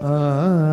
嗯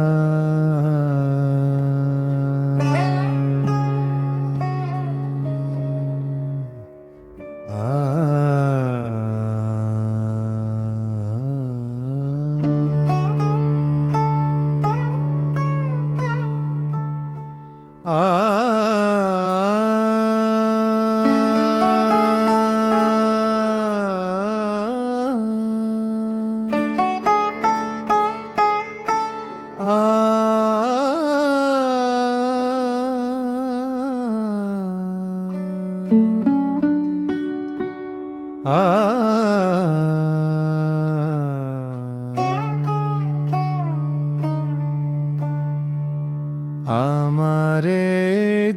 আমারে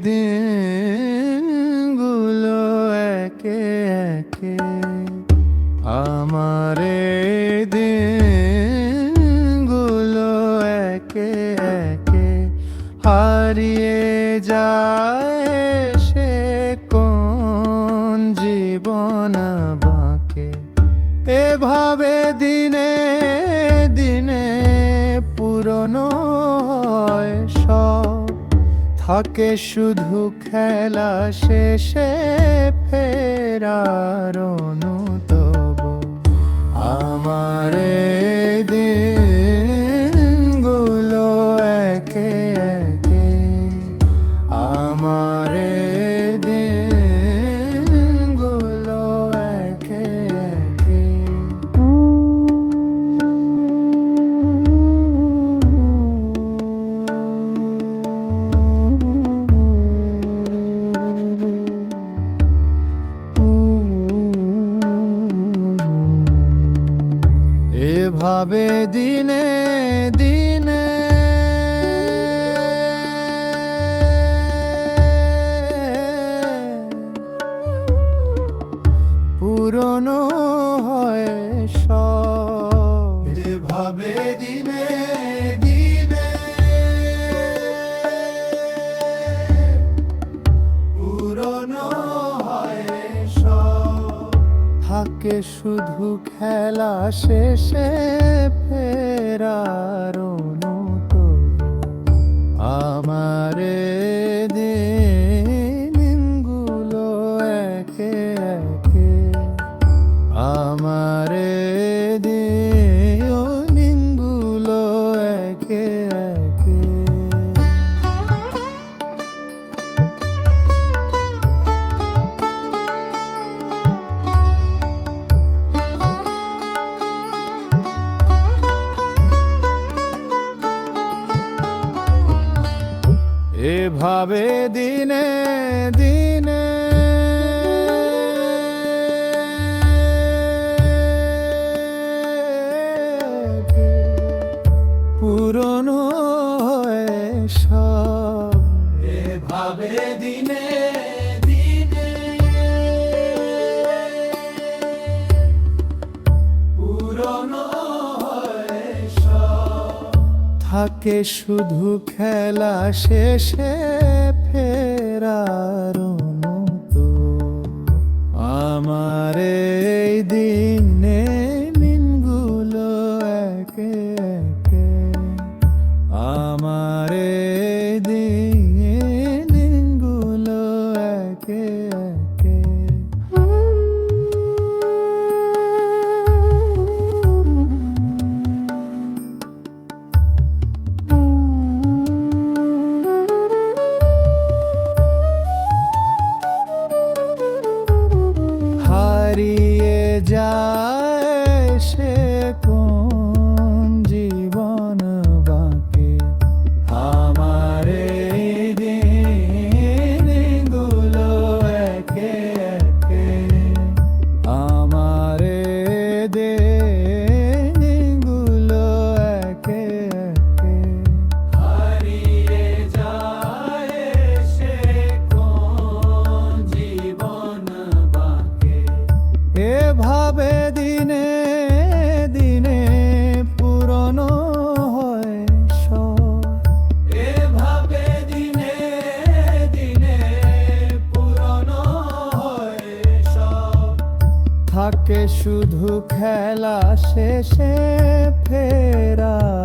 দিনগুলো একে একে আমারে দিনগুলো একে একে হারিয়ে যায়। থাকে শুধু খেলা শেষে ফেরার অনুতব আমার দিনগুলো দিনে। পুরনো হয় সব। এভাবে দিনে দিনে পুরনো হয় সব। থাকে শুধু খেলা শেষে ফেরার অনুতব এভাবে দিনে দিনে পুরনো সব। এভাবে দিনে থাকে শুধু খেলা শেষে ফেরার মতো। আমার এই দিনে দিনগুলো একে একে। আমার শুধু খেলা শেষে ফেরার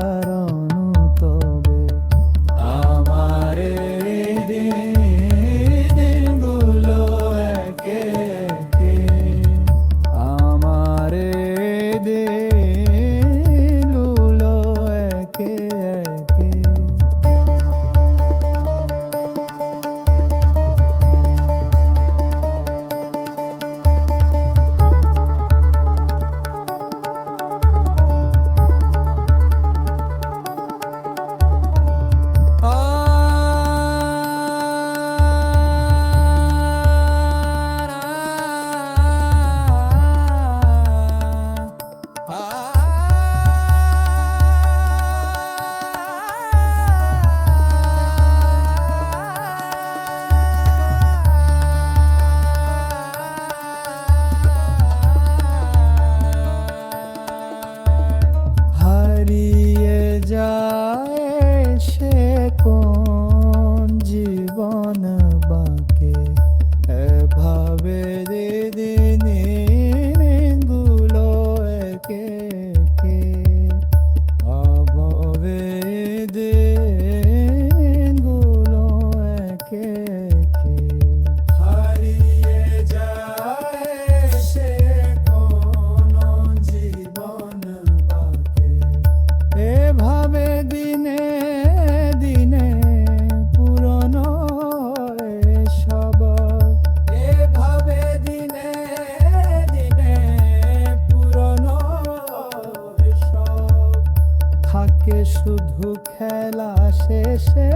থাকে শুধু খেলা শেষে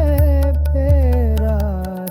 ফেরার